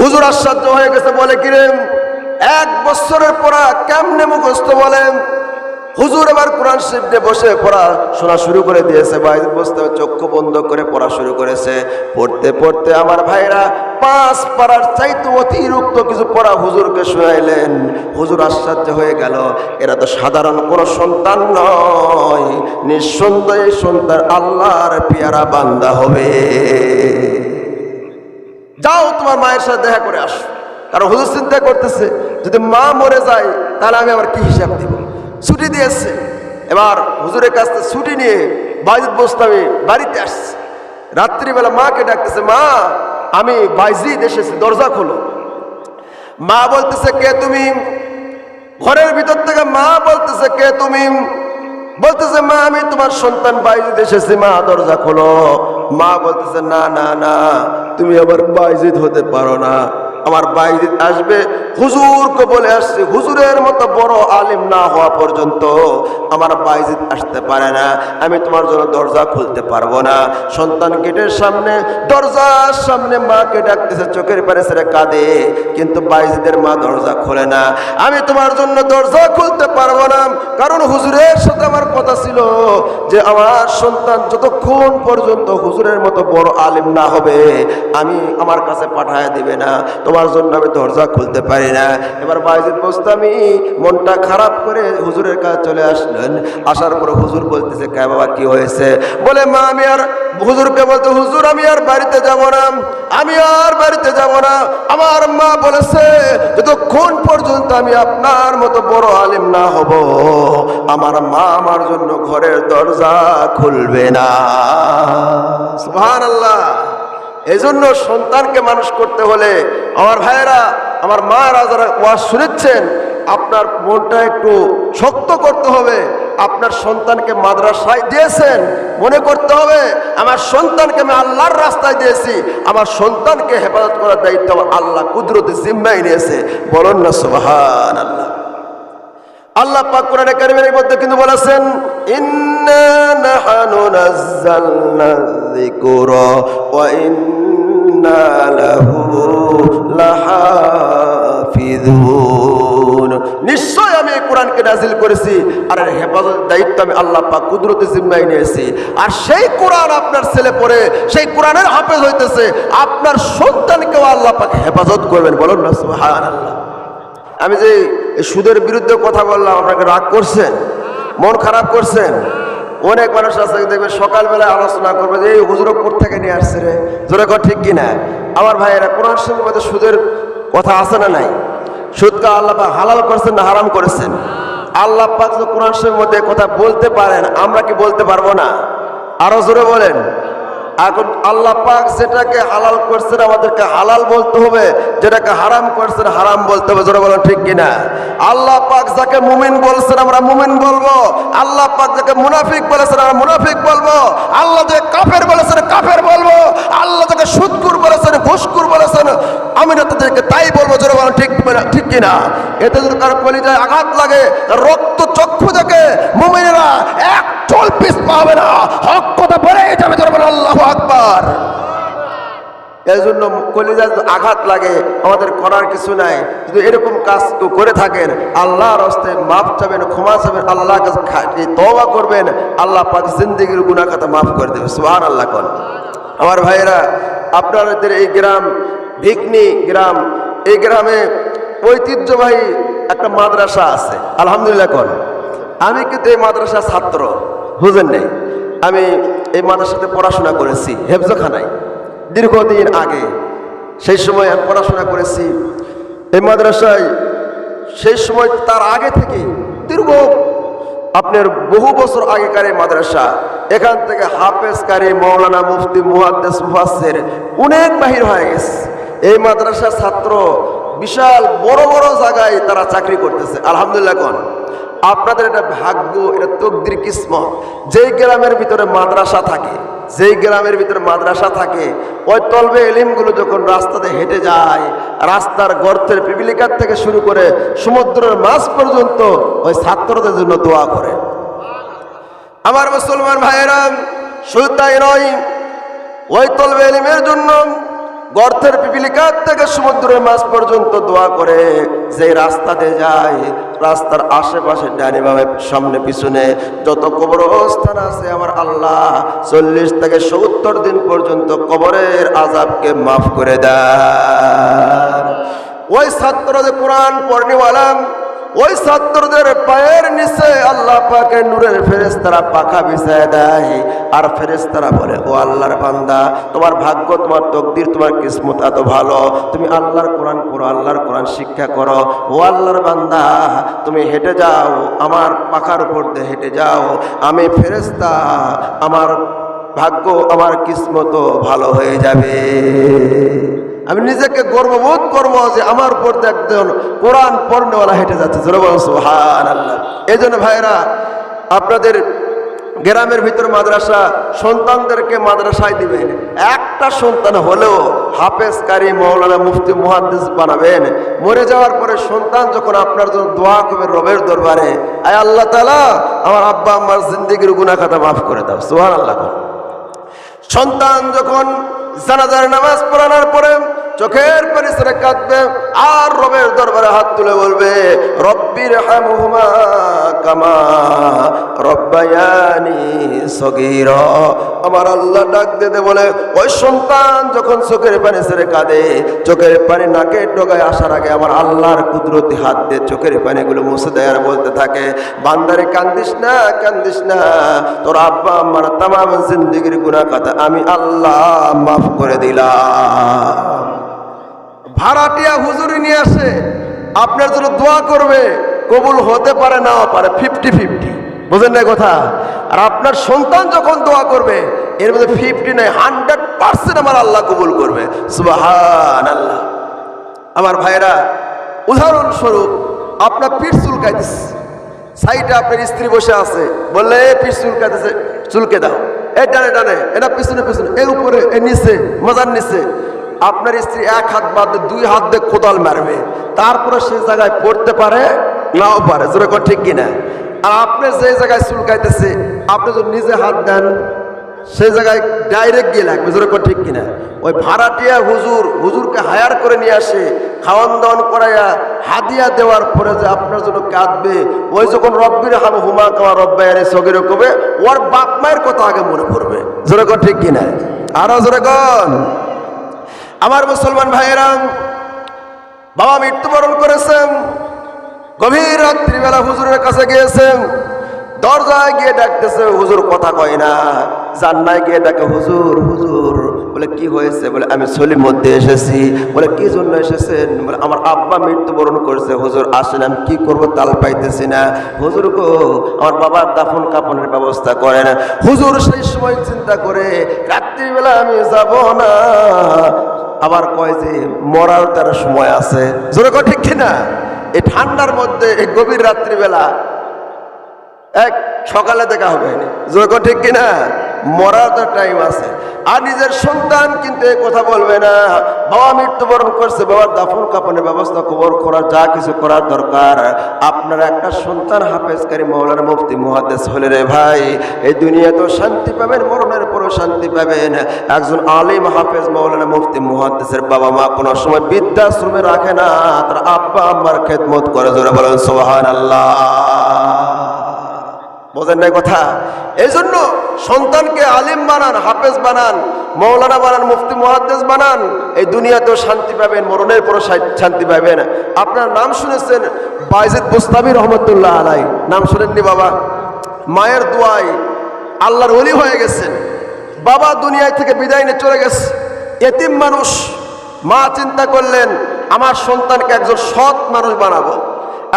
হুজুর আশ্চর্য হয়ে গেছে, বলে কিরে এক বছরের পড়া কেমনে মুখস্থ বলেন? হুজুর এবার কোরআন নিয়ে বসে পড়া শোনা শুরু করে দিয়েছে, ভাই। বসতে চক্ষু বন্ধ করে পড়া শুরু করেছে। পড়তে পড়তে আমার ভাইরা পাঁচ পাড়ার চাইতে অতিরিক্ত কিছু পড়া হুজুরকে শোনাইলেন হুজুর আশ্চর্য হয়ে গেল, এরা তো সাধারণ কোনো সন্তান নয়। নিঃসন্দেহে সন্তান আল্লাহর পেয়ারা বান্দা হবে। যাও, তোমার মায়ের সাথে দেখা করে আসো। কারণ হুজুর চিন্তা করতেছে, যদি মা মরে যায়, তাহলে আমি আবার কি হিসাব দিব? ছুটি দিয়েছে। এবার হুজুরের কাছ থেকে ছুটি নিয়ে বাইজিৎ বস্তামি বাড়িতে আসছে। রাত্রিবেলা মাকে ডাকতেছে, মা, আমি বাইজিৎ এসেছি, দরজা খোলো। মা বলতেছে, কে তুমি? ঘরের ভিতর থেকে মা বলতেছে, কে তুমি? বলতেছে, মা, আমি তোমার সন্তান বাইজিদ এসেছি, মা, দরজা খোলো। মা বলতেছে না না না তুমি আবার বাইজিদ হতে পারো না। আমার বাইজিদ আসবে হুজুরকে বলে আসছে, হুজুরের মতো বড় আলিম না হওয়া পর্যন্ত আমার বাইজিদ আসতে পারে না, আমি তোমার জন্য দরজা খুলতে পারব না। সন্তান গেটের সামনে, দরজার সামনে মাকে ডাকতেছে, চোখের পারে ছেড়ে কাঁদে, কিন্তু বাইজিদের মা দরজা খোলে না, আমি তোমার জন্য দরজা খুলতে পারব না, কারণ হুজুরের সাথে আমার কথা ছিল যে আমার সন্তান যতক্ষণ পর্যন্ত হুজুরের মতো বড় আলিম না হবে, আমি আমার কাছে পাঠায় দিবে না। তোমার জন্য আমি দরজা খুলতে পারি না। এবার বাইজিদ বস্তামি মনটা খারাপ করে হুজুরের কাছে চলে আসলেন। আসার পরে হুজুর বলতেছে, কে বাবা, কি হয়েছে? বলে, মা, আমি আর হুজুরকে বলতে হুজুর, আমি আর বাড়িতে যাব না। আমি আর বাড়িতে যাব না। আমার মা বলেছে, যতক্ষণ পর্যন্ত আমি আপনার মতো বড় আলিম না হব, আমার মা আমার জন্য ঘরের দরজা খুলবে না। সুবহানাল্লাহ। এই জন্য সন্তানকে মানুষ করতে হলে আমার ভাইয়েরা, আমার মা যারা ওয়াজ শুনেছেন, আপনার মনটা একটু শক্ত করতে হবে, আপনার সন্তানকে মাদ্রাসায় দিয়েছেন, মনে করতে হবে, আমার সন্তানকে আমি আল্লাহর রাস্তায় দিয়েছি, আমার সন্তানকে হেফাজত করার দায়িত্ব আমার আল্লাহ কুদরতি জিম্মাই নিয়েছে। বলুন না সুবহান আল্লাহ আল্লাহ পাক কোরআনে কারিমের মধ্যে কিন্তু বলেছেন, ইন্না নাহানু নাযালনা যিকরা ওয়া ইন্না নিশ্চয় আমি এই কোরআনকে নাজিল করেছি। আর এর হেফাজতের দায়িত্ব আমি আল্লাহ পাক কুদরতি জিম্মায় নিয়েছি। আর সেই কোরআন আপনার ছেলে পড়ে, সেই কোরআনের হাফেজ হইতেছে, আপনার সন্তানকেও আল্লাহ পাক হেফাজত করবেন। বলুন না, সুবহানাল্লাহ। আমি যে সুদের বিরুদ্ধে কথা বললাম আপনাকে রাগ করছেন? মন খারাপ করছেন? অনেক মানুষ আছে দেখবে সকালবেলা আলোচনা করবে যে, এই হুজুর থেকে নিয়ে আসছে রে? জোরে কর ঠিক কিনা? আমার ভাইয়েরা, কোরআন শরীফের মধ্যে সুদের কথা আছে না নাই? সুদকে আল্লাহ পাক হালাল করেছেন না হারাম করেছেন? আল্লাহ পাক কোরআন শরীফের মধ্যে কথা বলতে পারেন, আমরা কি বলতে পারব না? আরও জোরে বলেন। এখন আল্লাহ পাক যেটাকে হালাল করছেন আমাদেরকে হালাল বলতে হবে, যেটাকে হারাম করছেন হারাম বলতে হবে যারা বলেন ঠিক কিনা? আল্লাহ পাক যাকে মুমিন বলছেন আমরা মুমিন বলব, আল্লাহ পাক যাকে মুনাফিক বলেছেন আমরা মুনাফিক বলব, আল্লাহ যে কাফের বলেছেন কাফের বলব, আল্লাহ যাকে সুদকুর বলেছেন ঘুষকুর বলেছেন, আমি না তাদেরকে তাই বলব যারা বলেন ঠিক ঠিক কিনা? এতে যদি কারও কলিজায় আঘাত লাগে, রক্ত চক্ষু দেখে মুমিনেরা এক চল পিস পাবে না, হক কথা বলে যাবে যারা বলেন আল্লাহ আকবার। এই জন্য কলিজা আঘাত লাগে, আমাদের করার কিছু নাই। যদি এরকম কাজ কেউ করে থাকেন, আল্লাহর হস্তে মাফ চাবেন, ক্ষমা চাবেন আল্লাহ তওবা করবেন, আল্লাহ পাক জিন্দগির গুনাহ খাতা মাফ করে দেবে সুবহান আল্লাহ কন। আমার ভাইয়েরা, আপনাদের এই গ্রাম, ভিকনি গ্রাম, এই গ্রামে ঐতিহ্যবাহী একটা মাদ্রাসা আছে। আলহামদুলিল্লাহ কন। আমি কিন্তু এই মাদ্রাসার ছাত্র, বুঝেন নাই? আমি এই মাদ্রাসাতে পড়াশোনা করেছি, হেফজখানায়। দীর্ঘদিন আগে সেই সময় আমি পড়াশোনা করেছি। এই মাদ্রাসায় সেই সময় তার আগে থেকে দীর্ঘ আপনার বহু বছর আগেকার এই মাদ্রাসা, এখান থেকে হাফেজ কারি, মৌলানা মুফতি, মুহাদ্দেস মুহাসের অনেক বাহির হয়ে গেছে। এই মাদ্রাসার ছাত্র বিশাল বড় বড় জায়গায় তারা চাকরি করতেছে, আলহামদুলিল্লাহ কোন। আপনাদের এটা ভাগ্য, এটা তকদির কিসমত। যেই গ্রামের ভিতরে মাদ্রাসা থাকে, যেই গ্রামের ভিতরে মাদ্রাসা থাকে, ওই তলবে এলিমগুলো যখন রাস্তাতে হেঁটে যায়, রাস্তার গর্তের পিপিলিকার থেকে শুরু করে সমুদ্রের মাছ পর্যন্ত ওই ছাত্রদের জন্য দোয়া করে। আমার মুসলমান ভাইয়েরা, শুধু তাই নয়, ওই তলবে এলিমের জন্য গর্তের পিপিলিকার থেকে সমুদ্রের মাছ পর্যন্ত দোয়া করে যে রাস্তাতে যায়, রাস্তার আশেপাশে ডানে বামে, সামনে পিছনে, যত কবর কবরস্থান আছে আমার আল্লাহ, চল্লিশ থেকে সত্তর দিন পর্যন্ত কবরের আজাবকে মাফ করে দেয় ওই ছাত্র যে কোরআন পড়নিওয়ালাম ওই ছাত্রদের পায়ের নিচে আল্লাহ পাকে নূরের ফেরেস্তারা পাখা বিছায় দেয়। আর ফেরেস্তারা বলে, ও আল্লাহর বান্দা, তোমার ভাগ্য, তোমার তকদির, তোমার কিসমত এত ভালো। তুমি আল্লাহর কোরআন পড়ো, আল্লাহর কোরআন শিক্ষা করো। ও আল্লাহর বান্দা, তুমি হেঁটে যাও, আমার পাখার উপর দিয়ে হেঁটে যাও। আমি ফেরেস্তা আমার ভাগ্য, আমার কিসমত ভালো হয়ে যাবে। আমি নিজেকে গর্ববোধ করব যে আমার উপর একজন কোরআন পড়নেওয়ালা হেঁটে যাচ্ছে। এই জন্য ভাইরা আপনাদের গ্রামের ভিতর মাদ্রাসা সন্তানদেরকে মাদ্রাসায় দিবেন। একটা সন্তান হলেও হাফেজ কারি মৌলানা মুফতি মুহাদ্দিস বানাবেন। মরে যাওয়ার পরে সন্তান যখন আপনার জন্য দোয়া করবে রবের দরবারে, আয় আল্লাহ তালা আমার আব্বা আমার জিন্দিগির গুনা খাতা মাফ করে দাও। সুহান আল্লাহ সন্তান যখন জানাজার নামাজ পড়ানোর পরে চোখের পরিসরে কাঁদবে আর রবের দরবারে হাত তুলে বলবে রব্বির হামহুমা কামা রব্বায়ানি সগীর। আমার আল্লাহ ডাক দিতে বলে, ওই সন্তান যখন চোখের পানি ছেড়ে কাঁদে, চোখের পানি নাকে ডোগায় আসার আগে আমার আল্লাহর কুদরতি হাত দিয়ে চোখের পানিগুলো মুছে দেয় আর বলতে থাকে, বান্দারে, কান্দিস না কান্দিস না। তোর আব্বা আমার তামাম জিন্দিগির গুণা কথা আমি আল্লাহ মাফ করে দিলাম। ভাড়াটিয়া হুজুরি নিয়ে আসে। আপনার জন্য দোয়া করবে কবুল হতে পারে নাও পারে ফিফটি ফিফটি বুঝেন না কথা? আর আপনার সন্তান যখন দোয়া করবে এর মধ্যে ফিফটি নাই হান্ড্রেড পার্সেন্ট আমার আল্লাহ কবুল করবে। সুবাহান আল্লাহ আমার ভাইরা উদাহরণস্বরূপ আপনার পিঠ চুলকাইতেছে। সাইডে আপনার স্ত্রী বসে আছে। বললে "এ, পিঠ চুলকাইতেছে চুলকে দাও। এ ডানে ডানে এটা পিছনে পিছনে এর উপরে এ নিচে মজার নিচে। আপনার স্ত্রী এক হাত বাদ দুই হাত দিয়ে কোদাল মারবে। তারপরে সে জায়গায় পড়তে পারে, নাও পারে। জোরে কর ঠিক কিনা? আর আপনি যে জায়গায় চুলকাইতেছে আপনি যদি নিজে হাত দেন সেই জায়গায় ডাইরেক্ট গিয়ে লাগবে। জোরে কর ঠিক কিনা? ওই ভাড়াটিয়া হুজুর, হুজুরকে হায়ার করে নিয়ে আসে খাওয়ান দাওয়ান করাইয়া হাদিয়া দেওয়ার পরে যে আপনার জন্য কাঁদবে। ওই যখন রব্বির হাম হুমা কামা রব্বায়ারে সগির কবে, ওর বাপ মায়ের কথা আগে মনে পড়বে। জোরে কর ঠিক কিনা? আরও জোরে কন। আমার মুসলমান ভাইয়েরাম, বাবা মৃত্যুবরণ করেছেন, গভীর রাত্রিবেলা হুজুরের কাছে গিয়েছেন, দরজায় গিয়ে ডাকতেছে, হুজুর কথা কয় না। জান্নায় গিয়ে ডাকে, হুজুর হুজুর। বলে, কি হয়েছে? বলে, আমি সলির মধ্যে এসেছি। বলে, কি জন্য এসেছেন? বলে, আমার আব্বা মৃত্যুবরণ করেছে, হুজুর। আসেন আমি কি করব তাল পাইতেছি না। হুজুর গো, আমার বাবার দাফন কাপনের ব্যবস্থা করেন। হুজুর সেই সময় চিন্তা করে, রাত্রিবেলা আমি যাব না। আবার কয় যে মরার তার সময় আছে। জোরে কয় ঠিক কিনা? এই ঠান্ডার মধ্যে, এই গভীর রাত্রিবেলা এক সকালে দেখা হবে। জোরে কয় ঠিক কিনা? মরার তো টাইম আছে। আর নিজের সন্তান কিন্তু এই কথা বলবে না। বাবা মৃত্যুবরণ করছে বাবার দাফন কাপনের ব্যবস্থা খবর করার, যা কিছু করার দরকার। আপনার একটা সন্তান হাফেজকারী মৌলানা মুফতি মহাদেশ হলে রে ভাই, এই দুনিয়া তো শান্তি পাবেন, মরণের পরও শান্তি পাবেন। একজন আলিম হাফেজ মৌলানা মুফতি মহাদেশের বাবা মা কোনো সময় বৃদ্ধাশ্রমে রাখে না, তার আব্বা আম্মার খেদমত করে, জোরে বলেন সোহান আল্লাহ বোঝেন নাই কথা? এই জন্য সন্তানকে আলিম বানান, হাফেজ বানান, মৌলানা বানান, মুফতি, মুহাদ্দেস বানান, এই দুনিয়াতেও শান্তি পাবেন, মরণের পরও শান্তি পাবেন। আপনার নাম শুনেছেন বাইজিদ বুস্তামি রহমতুল্লাহ আলাই। নাম শুনেননি বাবা? মায়ের দোয়ায় আল্লাহর অলি হয়ে গেছেন। বাবা দুনিয়ায় থেকে বিদায় নিয়ে চলে গেছে। এতিম মানুষ, মা চিন্তা করলেন, আমার সন্তানকে একজন সৎ মানুষ বানাবো,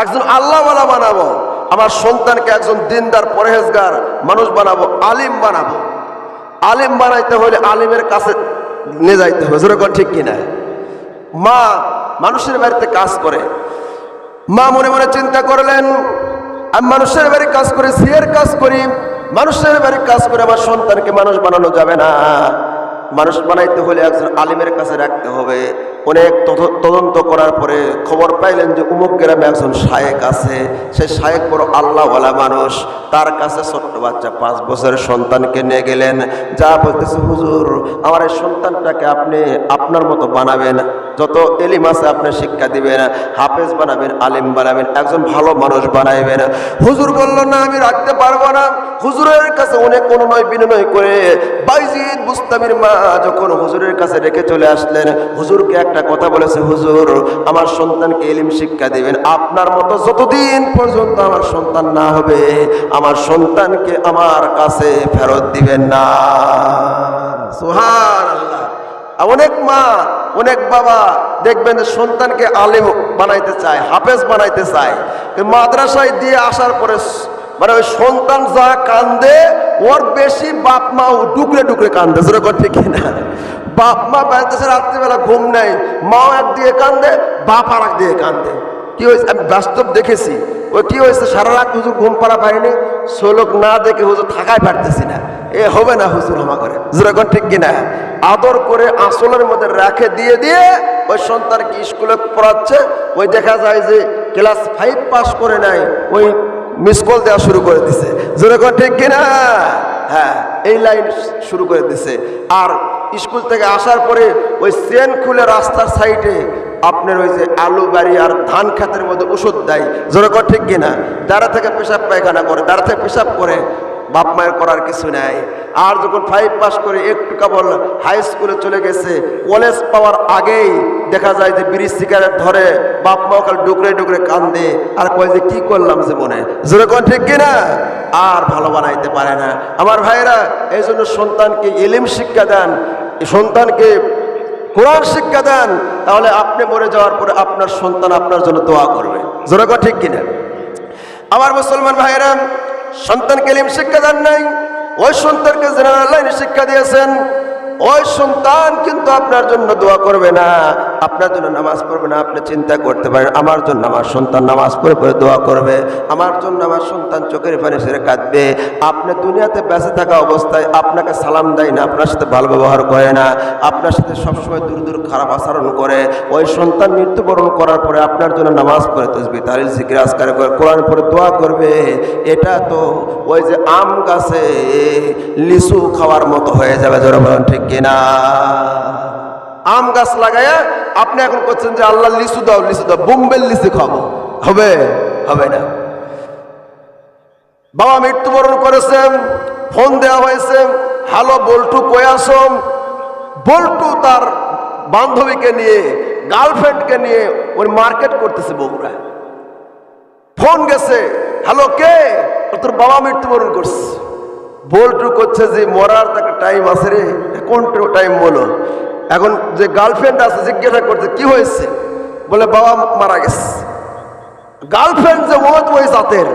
একজন আল্লাহওয়ালা বানাবো। আমার সন্তানকে একজন দিনদার, পরহেজগার মানুষ বানাবো, আলিম বানাবো। আলিম বানাইতে হলে আলিমের কাছে নিয়ে যাইতে হবে। যেরকম ঠিক কিনা? মা মানুষের বাড়িতে কাজ করে। মা মনে মনে চিন্তা করলেন, আমি মানুষের বাড়ি কাজ করি সিয়ের কাজ করি, মানুষের বাড়ি কাজ করে আমার সন্তানকে মানুষ বানানো যাবে না। মানুষ বানাইতে হলে একজন আলিমের কাছে রাখতে হবে। অনেক তদন্ত করার পরে খবর পাইলেন যে উমুক গ্রামে একজন শায়েক আছে। সেই শায়েক বড় আল্লাহওয়ালা মানুষ। তার কাছে ছোট্ট বাচ্চা পাঁচ বছরের সন্তানকে নিয়ে গেলেন। যা বলতেছে, হুজুর, আমার এই সন্তানটাকে আপনি আপনার মতো বানাবেন। যত এলিম আছে আপনি শিক্ষা দিবেন, হাফেজ বানাবেন, আলিম বানাবেন, একজন ভালো মানুষ বানাইবেন। হুজুর বলল, না, আমি রাখতে পারব না। হুজুরের কাছে অনেক অনুনয় বিনিময় করে বাইজিদ বুস্তামির মা যখন হুজুরের কাছে রেখে চলে আসলেন, হুজুরকে একটা কথা বলেছে, হুজুর, আমার সন্তানকে এলিম শিক্ষা দিবেন। আপনার মতো যতদিন পর্যন্ত আমার সন্তান না হবে, আমার সন্তানকে আমার কাছে ফেরত দিবেন না। সুহান অনেক মা, অনেক বাবা দেখবেন সন্তানকে আলেম বানাইতে চায়, হাফেজ বানাইতে চায়। মাদ্রাসায় দিয়ে আসার পরে মানে ওই সন্তান যা কান্দে, ওর বেশি বাপ মা ও ডুকরে ডুকরে কান্দে। যেরকম ঠিক না বাপ মা বেড়াতেছে, রাত্রিবেলা ঘুম নেই। মাও একদিকে কান্দে, বাপ আর একদিকে কান্দে। কি হয়েছে? আমি বাস্তব দেখেছি। ওই কি হয়েছে? সারা রাত হুজুর ঘুম পাড়া পাইনি সোলক না দেখে হুজুর থাকাই পারতেছি না। এ হবে না হুজুর আমা করে। যেরকম ঠিক কিনা? আদর করে আসলের মধ্যে রাখে দিয়ে দিয়ে ওই সন্তানকে স্কুলে পড়াচ্ছে। ওই দেখা যায় যে ক্লাস ফাইভ পাস করে নাই। ওই মিস কল দেওয়া শুরু করে দিছে। যেরকম ঠিক কিনা? হ্যাঁ এই লাইন শুরু করে দিছে। আর স্কুল থেকে আসার পরে ওই চেন খুলে রাস্তার সাইডে আপনার ওই যে আলু বাড়ি আর ধান খাতের মধ্যে ওষুধ দেয়। যেরকম ঠিক কিনা? দাঁড়া থেকে পেশাব পায়খানা করে, দাঁড়া থেকে পেশাব করে বাপ মায়ের করার কিছু নাই। আর যখন ফাইভ পাস করে একটু কেবল হাই স্কুলে চলে গেছে কলেজ পাওয়ার আগেই দেখা যায় যে বিড়ি সিগারেট ধরে, বাপ মা ওখানে ডুকরে ডুকরে কান্দে। আর কয় যে কি করলাম জীবনে? যেরকম ঠিক কিনা? আর ভালো বানাইতে পারে না। আমার ভাইরা এই জন্য সন্তানকে এলিম শিক্ষা দেন, সন্তানকে কোরআন শিক্ষা দেন, তাহলে আপনি মরে যাওয়ার পরে আপনার সন্তান আপনার জন্য দোয়া করবে। যেরকম ঠিক কিনা? আমার মুসলমান ভাইরা সন্তানকে শিক্ষা দেন নাই ওই সন্তানকে জেনারেল লাইনে শিক্ষা দিয়েছেন। ওই সন্তান কিন্তু আপনার জন্য দোয়া করবে না। আপনার জন্য নামাজ পড়বে না, আপনি চিন্তা করতে পারেন। আমার জন্য আমার সন্তান নামাজ পড়ে পড়ে দোয়া করবে। আমার জন্য আমার সন্তান চোখের পানি সেরে কাঁদবে। আপনি দুনিয়াতে বেঁচে থাকা অবস্থায় আপনাকে সালাম দেয় না, আপনার সাথে ভালো ব্যবহার করে না। আপনার সাথে সবসময় দূর দূর খারাপ আচরণ করে। ওই সন্তান মৃত্যুবরণ করার পরে আপনার জন্য নামাজ পড়ে তসবি জিকির আজকার করে কোরআন পরে দোয়া করবে। এটা তো ওই যে আম গাছে লিচু খাওয়ার মতো হয়ে যাবে, জোরে বলেন ঠিক কিনা? আম গাছ লাগায়া আপনি এখন করছেন যে আল্লাহ লিচু দাও লিচু দাও, বোম্বের লিচু খাব। হবে? হবে না। বাবা মৃত্যুবরণ করেছেন, ফোন দেওয়া হয়েছে, হ্যালো, বল্টু কয়াসম বল্টু তার বান্ধবীকে নিয়ে, গার্লফ্রেন্ডকে নিয়ে ওই মার্কেট করতেছে বগুড়া ফোন গেছে, হ্যালো, কে? তোর বাবা মৃত্যুবরণ করছে। বল্টু করছে যে মরার তাকে টাইম আছে রে কোন টাইম বলো? এখন যে গার্লফ্রেন্ড আছে জিজ্ঞাসা করছে, কি হয়েছে? বলে, বাবা মারা গেছে। গার্লফ্রেন্ড যে ওত ওই জাতের,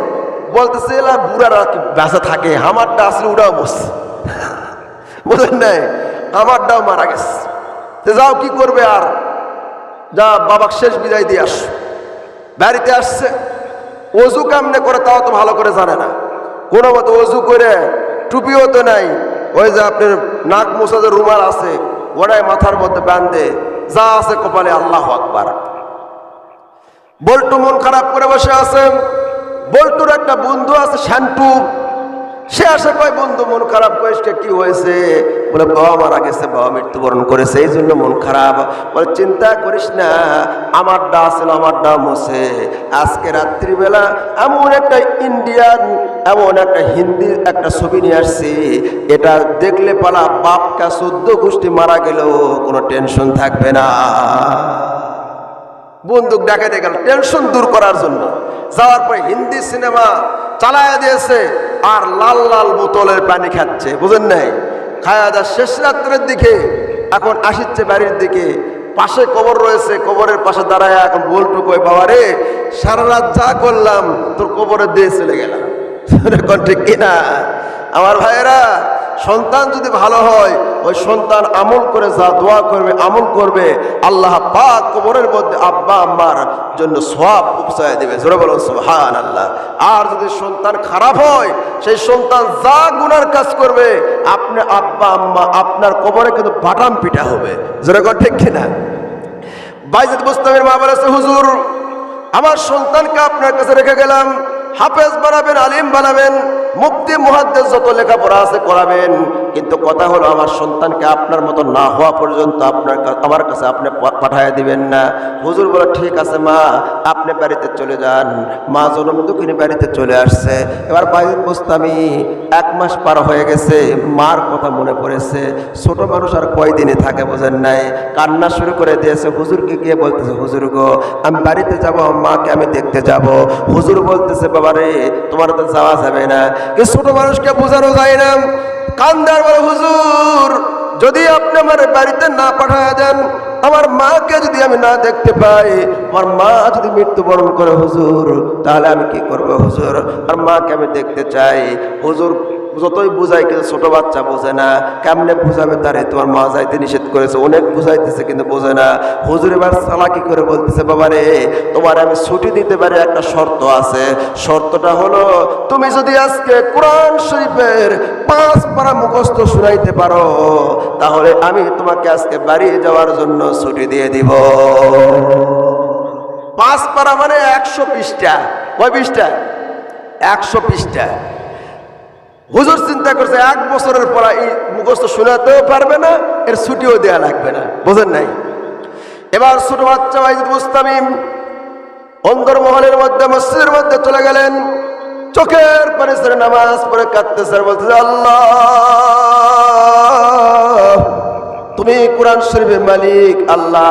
বলতেছে, এলা বুড়ারা বেঁচে থাকে? আমারটা আসলে উড়াও বসছে বুঝলেন নাই? আমারটাও মারা গেছে। তো যাও, কি করবে আর? যা, বাবাকে শেষ বিদায় দিয়ে আস। বাড়িতে আসছে। অজু কামনে করে তাও তো ভালো করে জানে না। কোনো মতো অজু করে টুপিও তো নাই, ওই যে আপনার নাক মোছা যে রুমাল আছে ওরাই মাথার মধ্যে বান্ধে যা আছে কপালে আল্লাহ আকবার। বল্টু মন খারাপ করে বসে আছে বল্টুর একটা বন্ধু আছে শান্টু সে আসে কয়, বন্ধু, মন খারাপ করেছে কি? হয়েছে? বলে, বাবা মারা গেছে, বাবা মৃত্যুবরণ করেছে, এই জন্য মন খারাপ। বলে, চিন্তা করিস না, আমার ডা ছিল, আমার ডা মোছে আজকে রাত্রিবেলা এমন একটা ইন্ডিয়ান, এমন একটা হিন্দি একটা ছবি নিয়ে আসছি। এটা দেখলে পালা বাপটা চোদ্দ গোষ্ঠী মারা গেলেও কোনো টেনশন থাকবে না। বন্দুক ডাকাতে গেল, টেনশন দূর করার জন্য। যাওয়ার পরে হিন্দি সিনেমা চালায়া দিয়েছে। আর লাল লাল বোতলের পানি খাচ্ছে, বুঝেন নাই? খায়া যা শেষ রাত্রের দিকে, এখন আসিচ্ছে বাড়ির দিকে। পাশে কবর রয়েছে, কবরের পাশে দাঁড়ায় এখন বলটু বাবা রে সারা রাত যা করলাম, তোর কবরের দিয়ে চলে গেলাম। ঠিক কিনা? আমার ভাইয়েরা সন্তান যদি ভালো হয়, ওই সন্তান আমল করে, যা দোয়া করবে, আমল করবে, আল্লাহ পাক কবরের মধ্যে আব্বা, আম্মার জন্য সব উপসায় দেবে। জোরে বলো সুবহান আল্লাহ আর যদি সন্তান খারাপ হয়, সেই সন্তান যা গুনার কাজ করবে, আপনি আব্বা, আম্মা, আপনার কবরে কিন্তু বাটাম পিটা হবে। জোরে কর ঠিক কিনা? বাইজিদ মুস্তামের মা বলেছে, হুজুর, আমার সন্তানকে আপনার কাছে রেখে গেলাম। হাফেজ বানাবেন, আলিম বানাবেন মুক্তি মুহাদ্দেস যত লেখাপড়া আছে করাবেন। কিন্তু কথা হলো, আমার সন্তানকে আপনার মতো না হওয়া পর্যন্ত আপনার আমার কাছে আপনি পাঠায় দিবেন না। হুজুর বলে, ঠিক আছে মা, আপনি বাড়িতে চলে যান। মা জনম দুঃখিনী বাড়িতে চলে আসছে। এবার বাইরে বুঝতামি এক মাস পার হয়ে গেছে, মার কথা মনে পড়েছে। ছোট মানুষ আর কয়দিনে থাকে বোঝেন নাই। কান্না শুরু করে দিয়েছে। হুজুরকে গিয়ে বলতেছে, হুজুর গো, আমি বাড়িতে যাব, মাকে আমি দেখতে যাব। হুজুর বলতেছে, বাবা রে তোমার তো যাওয়া যাবে না। এই ছোট মানুষকে বোঝানো যায় না। কান্দার বলে, হুজুর, যদি আপনি আমার বাড়িতে না পাঠায় দেন আমার মাকে যদি আমি না দেখতে পাই, আমার মা যদি মৃত্যুবরণ করে, হুজুর, তাহলে আমি কি করব, হুজুর? আর মাকে আমি দেখতে চাই। হুজুর যতই বুঝাই, কিন্তু ছোট বাচ্চা বোঝে না। কেমনে বুঝাবে তারে? তোমার মা যাইতে নিষেধ করেছে। অনেক বুঝাইতেছে, কিন্তু বোঝে না। হুজুর এবার চালাকি করে বলতেছে, বাবা রে, তোমার আমি ছুটি দিতে পারি, একটা শর্ত আছে। শর্তটা হলো, তুমি যদি আজকে কোরআন শরীফের পাঁচ পারা মুখস্থ শুনাইতে পারো, তাহলে আমি তোমাকে আজকে বাড়ি যাওয়ার জন্য ছুটি দিয়ে দিব। পাঁচ পারা মানে একশো পৃষ্ঠা। কয় পৃষ্ঠা? একশো পৃষ্ঠা। হুজুর চিন্তা করছে, এক বছরের পর এই মুখস্থ শোনাতেও পারবে না, এর ছুটিও দেয়া লাগবে না। বোঝেন নাই? এবার ছোট বাচ্চা বাইজিদ মুস্তামিম অন্দর মহলের মধ্যে, মসজিদের মধ্যে চলে গেলেন। চোখের পানি ছেড়ে নামাজ পড়ে কাঁদতে স্যার বলতেছে, আল্লাহ, তুমি কোরআন শরীফের মালিক, আল্লাহ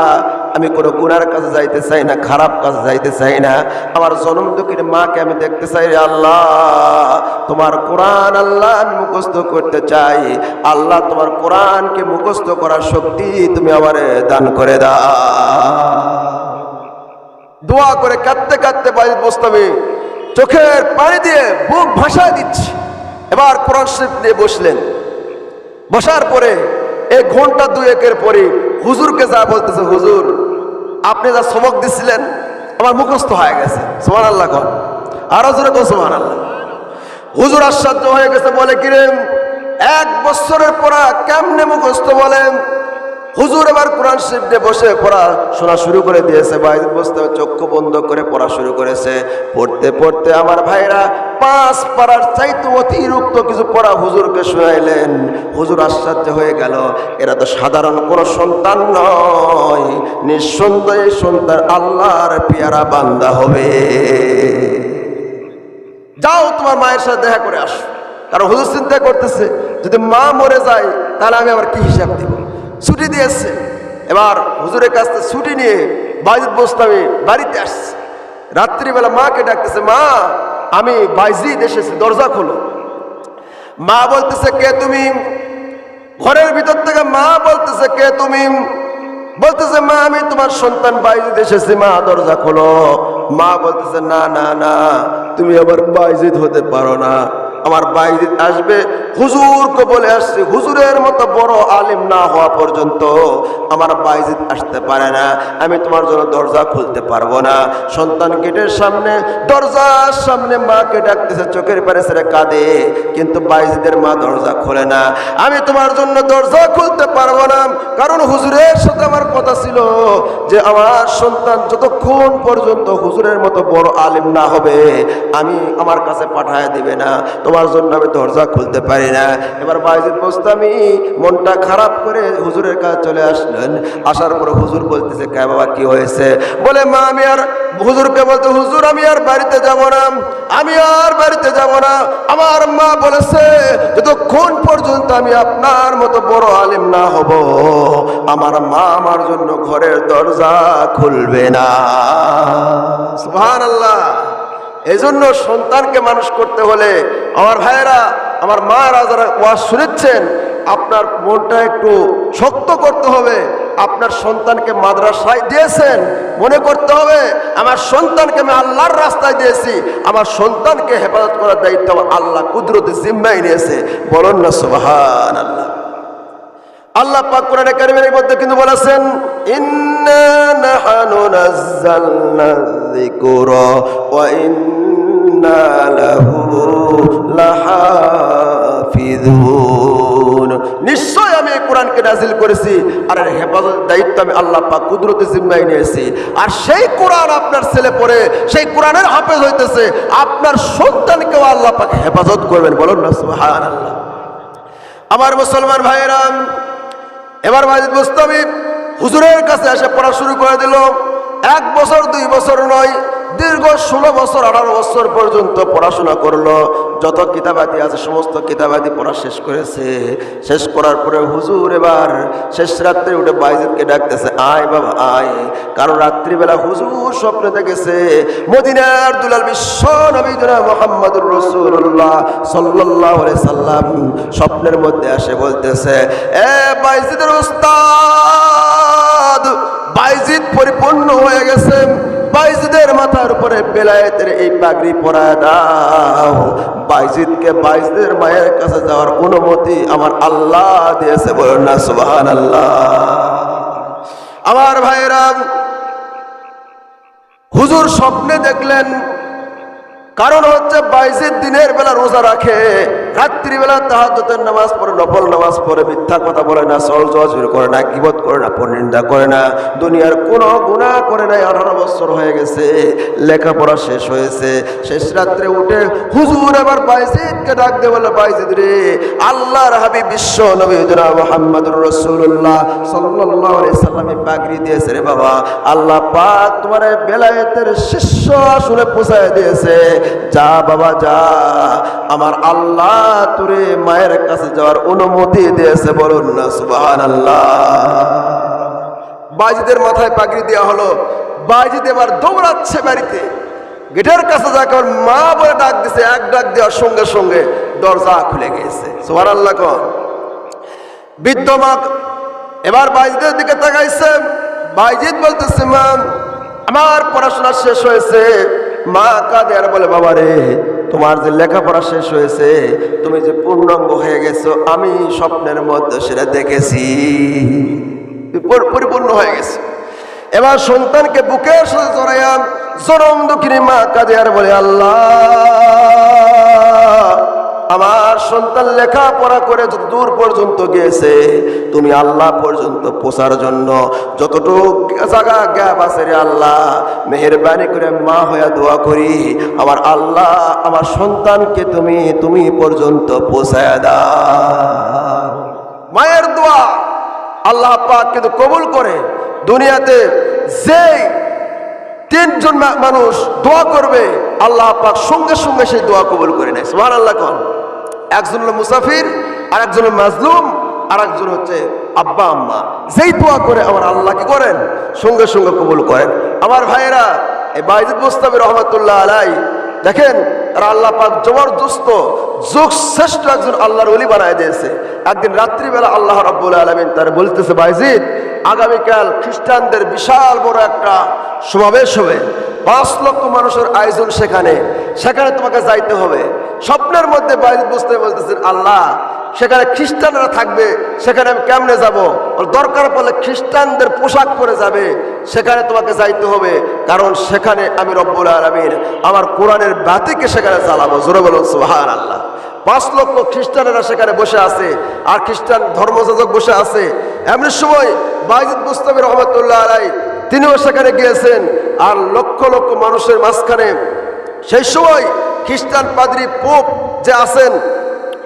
আমি কোনো গুনার কাছে যাইতে চাই না, খারাপ কাছে যাইতে চাই না। আমার জন্ম দুঃখের মাকে আমি দেখতে চাই আল্লাহ। তোমার কোরআন আল্লাহ আমি মুখস্থ করতে চাই। আল্লাহ তোমার কোরআনকে মুখস্থ করার শক্তি তুমি আমার দান করে দাও। দোয়া করে কাঁদতে কাঁদতে বাড়িতে বসতামে চোখের পানি দিয়ে বুক ভাসায় দিচ্ছি। এবার কোরআন শরীফ নিয়ে বসলেন। বসার পরে এক ঘণ্টা দুয়েকের পরে হুজুরকে যা বলতেছে, হুজুর, আপনি যা সবক দিছিলেন, আমার মুখস্থ হয়ে গেছে। সোমান আল্লাহ কর আরও জোরে তো সোমান আল্লাহ হুজুর আশ্চর্য হয়ে গেছে, বলে, কিরে, এক বছরের পড়া কেমনে মুখস্থ বলেন? হুজুর এবার কোরআন নিয়ে বসে পড়া, শোনা শুরু করে দিয়েছে বাইরে বসতে চক্ষু বন্ধ করে পড়া শুরু করেছে। পড়তে পড়তে আমার ভাইরা পাঁচ পাড়ার চাইতে অতিরিক্ত কিছু পড়া হুজুরকে শোনাইলেন। হুজুর আশ্চর্য হয়ে গেল, এরা তো সাধারণ কোনো সন্তান নয়। নিঃসন্দেহে সন্তান আল্লাহর পেয়ারা বান্দা হবে। যাও তোমার মায়ের সাথে দেখা করে আসো। কারণ হুজুর চিন্তা করতেছে, যদি মা মরে যায়, তাহলে আমি আবার কি হিসাব দিব? ছুটি দিয়েছে। এবার হুজুরের কাছ থেকে ছুটি নিয়ে বাইজিদ বসতামি বাড়িতে আসছে। রাত্রিবেলা মাকে ডাকতেছে, মা, আমি বাইজিদ এসেছি, দরজা খোলো। মা বলতেছে, কে তুমি? ঘরের ভিতর থেকে মা বলতেছে, কে তুমি? বলতেছে, মা, আমি তোমার সন্তান বাইজিদ এসেছি, মা, দরজা খোলো। মা বলতেছে, না না না, তুমি আমার বাইজিদ হতে পারো না। আমার বাইজিদ আসবে হুজুরকে বলে আসছে, হুজুরের মতো বড় আলিম না হওয়া পর্যন্ত আমার বাইজিদ আসতে পারে না। আমি তোমার জন্য দরজা খুলতে পারব না। সন্তান গেটের সামনে, দরজার সামনে মাকে ডাকতেছে, চোখের পারে ছেড়ে কাঁদে, কিন্তু বাইজিদের মা দরজা খোলে না। আমি তোমার জন্য দরজা খুলতে পারব না, কারণ হুজুরের সাথে আমার কথা ছিল যে আমার সন্তান যতক্ষণ পর্যন্ত হুজুরের মতো বড় আলিম না হবে। আমি আমার কাছে পাঠায় দিবে না। তোমার জন্য আমি দরজা খুলতে পারি না। এবার বাইজিদ মোস্তামি মনটা খারাপ করে হুজুরের কাছে চলে আসলেন। আসার পরে হুজুর বলতেছে, কে বাবা, কি হয়েছে? বলে, মা, আমি আর হুজুরকে বলতে, হুজুর, আমি আর বাড়িতে যাব না। আমি আর বাড়িতে যাব না। আমার মা বলেছে, যতক্ষণ পর্যন্ত আমি আপনার মতো বড় আলিম না হব আমার মা আমার জন্য ঘরের দরজা খুলবে না। আল্লাহ এই জন্য সন্তানকে মানুষ করতে হলে আমার ভাইয়েরা, আমার মারা যারা ওয়াজ শুনেছেন, আপনার মনটা একটু শক্ত করতে হবে। আপনার সন্তানকে মাদ্রাসায় দিয়েছেন, মনে করতে হবে, আমার সন্তানকে আমি আল্লাহর রাস্তায় দিয়েছি, আমার সন্তানকে হেফাজত করার দায়িত্ব আমার আল্লাহ কুদরতি জিম্মাই নিয়েছে। বলুন না সুবহান আল্লাহ আল্লাহ পাক কোরআনে কারিমের মধ্যে কিন্তু বলেছেন, ইন্না নাহানু নাযালনা যিকরা ওয়া ইন্না লাহু হাফিজুন নিশ্চয় আমি কোরআনকে নাজিল করেছি, আর এর হেফাজত দায়িত্ব আমি আল্লাহ পাক কুদরতে জিম্মায় নিয়েছি। আর সেই কোরআন আপনার ছেলে পড়ে, সেই কোরআনের হাফেজ হইতেছে, আপনার সন্তানকেও আল্লাহ পাক হেফাজত করবেন। বলুন না, সুবহানাল্লাহ। আমার মুসলমান ভাইয়েরা এবার মাজিদ মুস্তাবিব হুজুরের কাছে এসে পড়া শুরু করে দিল। এক বছর, দুই বছর নয় দীর্ঘ ষোলো বছর, আঠারো বছর পর্যন্ত পড়াশোনা করল। যত কিতাবাদি আছে, সমস্ত কিতাবাদি পড়া শেষ করেছে। শেষ করার পরে হুজুর এবার শেষ রাত্রে উঠে বাইজিদকে ডাকতেছে, আয় বাবা, আয়। কারণ রাত্রিবেলা হুজুর স্বপ্নে দেখেছে, মদিনার দুলাল বিশ্ব নবী মোহাম্মদুর রসুল্লাহ সাল্লাহ সাল্লাম স্বপ্নের মধ্যে আসে, বলতেছে, এ বাইজিদের উস্তাদ, বাইজিদ পরিপূর্ণ হয়ে গেছে। বাইজিদের মাথার উপরে বেলায়েতের এই পাগড়ি পরায় দাও। বাইজিদকে বাইজিদের মায়ের কাছে যাওয়ার অনুমতি আমার আল্লাহ দিয়েছে বলুন না সুবাহান আল্লাহ আমার ভাইয়েরা, হুজুর স্বপ্নে দেখলেন, কারণ হচ্ছে বাইশের দিনের বেলা রোজা রাখে। রাত্রিবেলা তাহাজ্জুদের নামাজ পড়ে, নফল নামাজ পড়ে, মিথ্যা কথা বলে না সল জজুর করে না কিবত করে না পরনিন্দা করে না, দুনিয়ার কোনো গুনাহ করে নাই, আঠারো বছর হয়ে গেছে, লেখাপড়া শেষ হয়েছে, শেষ রাত্রে উঠে হুজুর এবার বাইজিদকে ডাক দে বলে বাইজিদ রে, আল্লাহর হাবিব বিশ্ব নবী মুহাম্মদুর রাসূলুল্লাহ সাল্লাল্লাহু আলাইহি সাল্লামে পাগড়ি দিয়েছে রে বাবা। আল্লাহ পাক তোমার বেলায়েতের শিষ্য আসলে পৌঁছায় দিয়েছে। যা বাবা, যা। আমার আল্লাহ তোরে মায়ের কাছে যাওয়ার অনুমতি দিয়েছে, বলুন না, সুবহানাল্লাহ। বাজিদের মাথায় পাগড়ি দেওয়া হলো বাজিদ এবার দৌড়াচ্ছে বাড়িতে। গেটের কাছে যাকে মা বলে ডাক দিছে, এক ডাক দেওয়ার সঙ্গে সঙ্গে দরজা খুলে গেছে। সোহার আল্লাহ কন। বৃদ্ধ মা এবার বাইজিদের দিকে তাকাইছে। বাইজিদ বলতেছে, মা, আমার পড়াশোনা শেষ হয়েছে। মা কাঁদে আর বলে, বাবা রে, তোমার যে লেখাপড়া শেষ হয়েছে, তুমি যে পূর্ণাঙ্গ হয়ে গেছো, আমি স্বপ্নের মধ্যে সেটা দেখেছি। পরিপূর্ণ হয়ে গেছে। এবার সন্তানকে বুকের সাথে জড়াইয়া জরম দুঃখিনী মা কাঁদে আর বলে, আল্লাহ আমার সন্তান লেখাপড়া করে যত দূর পর্যন্ত গিয়েছে, তুমি আল্লাহ পর্যন্ত পৌঁছার জন্য যতটুকু জায়গা গ্যাপ আছে রে আল্লাহ, মেহরবানি করে মা হইয়া দোয়া করি, আমার আল্লাহ, আমার সন্তানকে তুমি তুমি পর্যন্ত পৌঁছায় দাও। মায়ের দোয়া আল্লাহ পাক কিন্তু কবুল করে। দুনিয়াতে যে তিনজন মানুষ দোয়া করবে, আল্লাহ পাক সঙ্গে সঙ্গে সেই দোয়া কবুল করে নেয়। সুবহান আল্লাহ কন। একজন হলো মুসাফির আর একজন হলো মাজলুম আর একজন হচ্ছে আব্বা, আম্মা। যেই দোয়া করে আমার আল্লাহ কি করেন, সঙ্গে সঙ্গে কবুল করেন। আমার ভাইয়েরা, এই বাইজিদ মুস্তাফি রহমতুল্লাহ আলাই, দেখেন আল্লাহ পাক জবরদস্ত, যোগ শ্রেষ্ঠ একজন আল্লাহর অলি বানায় দিয়েছে। একদিন রাত্রিবেলা আল্লাহ রাব্বুল আলমিন তার বলতেছে, বাইজিদ, আগামীকাল খ্রিস্টানদের বিশাল বড় একটা সমাবেশ হবে। পাঁচ লক্ষ মানুষের আয়োজন সেখানে। সেখানে তোমাকে যাইতে হবে। স্বপ্নের মধ্যে বাইজিদ বুঝতে বলতেছেন, আল্লাহ, সেখানে খ্রিস্টানরা থাকবে, সেখানে আমি কেমনে যাব? ওর দরকার পড়লে খ্রিস্টানদের পোশাক পরে যাবে, সেখানে তোমাকে যাইতে হবে, কারণ সেখানে আমি রব্বুল আলমিন আমার কোরআনের বাতিকে সেখানে চালাবো জোরে বলুন সুহান আল্লাহ পাঁচ লক্ষ খ্রিস্টানেরা সেখানে বসে আছে, আর খ্রিস্টান ধর্মযাজক বসে আছে। এমন সময় বাইজিদ মুস্তাফি রহমতুল্লাহ আলাই, তিনিও সেখানে গিয়েছেন, আর লক্ষ লক্ষ মানুষের মাঝখানে সেই সময় খ্রিস্টান পাদ্রী পোপ যে আছেন,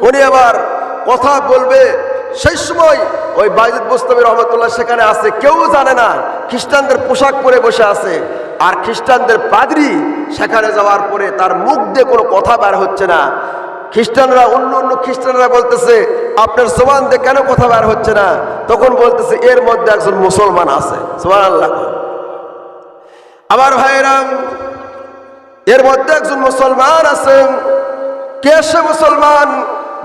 উনি আবার কথা বলবে। সেই সময় ওই বাইজিদ মুস্তাফি রহমতুল্লাহ সেখানে আছে। কেউ জানে না খ্রিস্টানদের পোশাক পরে বসে আছে। আর খ্রিস্টানদের পাদ্রী সেখানে যাওয়ার পরে তার মুখ দিয়ে কোনো কথা বের হচ্ছে না। খ্রিস্টানরা, অন্য অন্য খ্রিস্টানরা বলতেছে, আপনার সোমান দিয়ে কেন কথা বের হচ্ছে না? তখন বলতেছে, এর মধ্যে একজন মুসলমান আছে। সোমান আল্লাহ আমার ভাইরাম এর মধ্যে একজন মুসলমান আছেন। কে সে মুসলমান?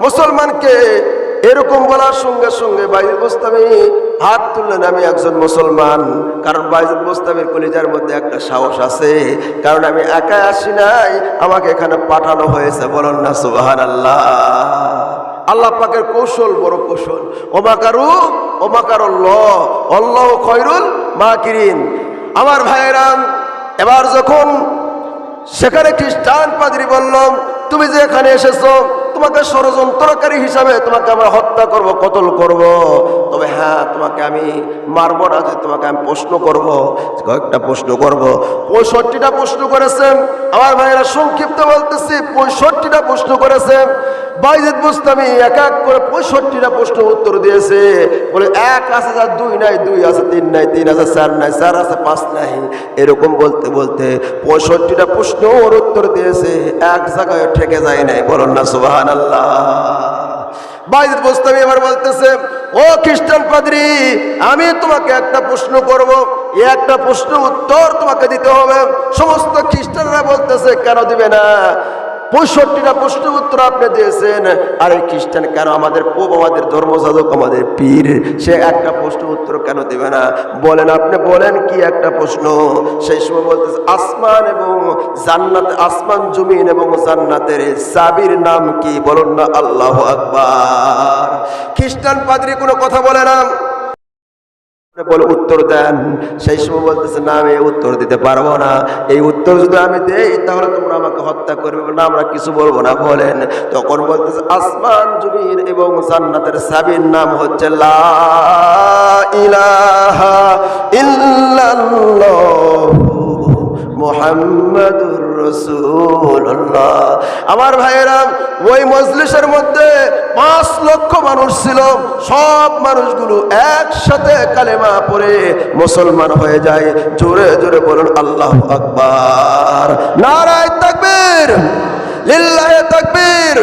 মুসলমানকে এরকম বলার সঙ্গে সঙ্গে বাইজুল মুস্তামি হাত তুললেন আমি একজন মুসলমান। কারণ বাইজুল মুস্তামির কলিজার মধ্যে একটা সাহস আছে। কারণ আমি একা আসি নাই, আমাকে এখানে পাঠানো হয়েছে। বলুন না সুবাহান আল্লাহ আল্লাহ পাকের কৌশল বড় কৌশল। ওমাকারু ওমাকার অল্লাহ খয়রুল মাকিরিন। আমার ভাইয়েরাম, এবার যখন সেখানে খ্রিস্টান পাদ্রি বলল, তুমি যে এখানে এসেছ, তোমাকে ষড়যন্ত্রকারী হিসাবে তোমাকে আমরা হত্যা করব, কতল করব? তবে হ্যাঁ তোমাকে আমি মারবো না, যে তোমাকে আমি প্রশ্ন করব কয়েকটা প্রশ্ন করব। পঁয়ষট্টিটা প্রশ্ন করেছেন। আমার ভাইয়েরা সংক্ষিপ্ত বলতেছি, পঁয়ষট্টিটা প্রশ্ন করেছেন। বুস্তামি এক এক করে পঁয়ষট্টিটা প্রশ্ন উত্তর দিয়েছে। বলে, এক আছে যার দুই নাই, দুই আছে তিন নাই, তিন আছে চার নাই, চার আছে পাঁচ নাই। এরকম বলতে বলতে পঁয়ষট্টিটা প্রশ্ন ওর উত্তর দিয়েছে, এক জায়গায় ঠেকে যায় নাই। বলুন না সুবাহান আল্লাহ বাইজিদ বুস্তামি এবার বলতেছে, ও খ্রিস্টান পাদ্রী, আমি তোমাকে একটা প্রশ্ন করব। একটা প্রশ্ন উত্তর তোমাকে দিতে হবে। সমস্ত খ্রিস্টানরা বলতেছে, কেন দিবে না? পঁয়ষট্টিটা প্রশ্ন উত্তর আপনি দিয়েছেন। আর খ্রিস্টান, কেন আমাদের পোপ আমাদের ধর্মসাধক আমাদের পীর? সে একটা প্রশ্ন উত্তর কেন দেবে না? বলেন আপনি, বলেন কি একটা প্রশ্ন? সেই সময় বলতেছে, আসমান এবং জান্নাত, আসমান জমিন এবং জান্নাতের সাবির নাম কি? বলুন না, আল্লাহ আকবার। খ্রিস্টান পাদ্রী কোনো কথা বলে না। উত্তর দেন। সেই সময় বলতেছে, না, আমি উত্তর দিতে পারব না। এই উত্তর যদি আমি দেই, তাহলে তোমরা আমাকে হত্যা করবে না আমরা কিছু বলব না। বলেন। তখন বলতেছে, আসমান জমিন এবং জান্নাতের সাবির নাম হচ্ছে লা ইলাহা আমার ভাইয়েরা, ওই মজলিসের মধ্যে পাঁচ লক্ষ মানুষ ছিল। সব মানুষগুলো একসাথে কালেমা পরে মুসলমান হয়ে যায়। জোরে জোরে বলুন, আল্লাহ আকবার। নারায় তাকবীর, লিল্লাহে তাকবীর।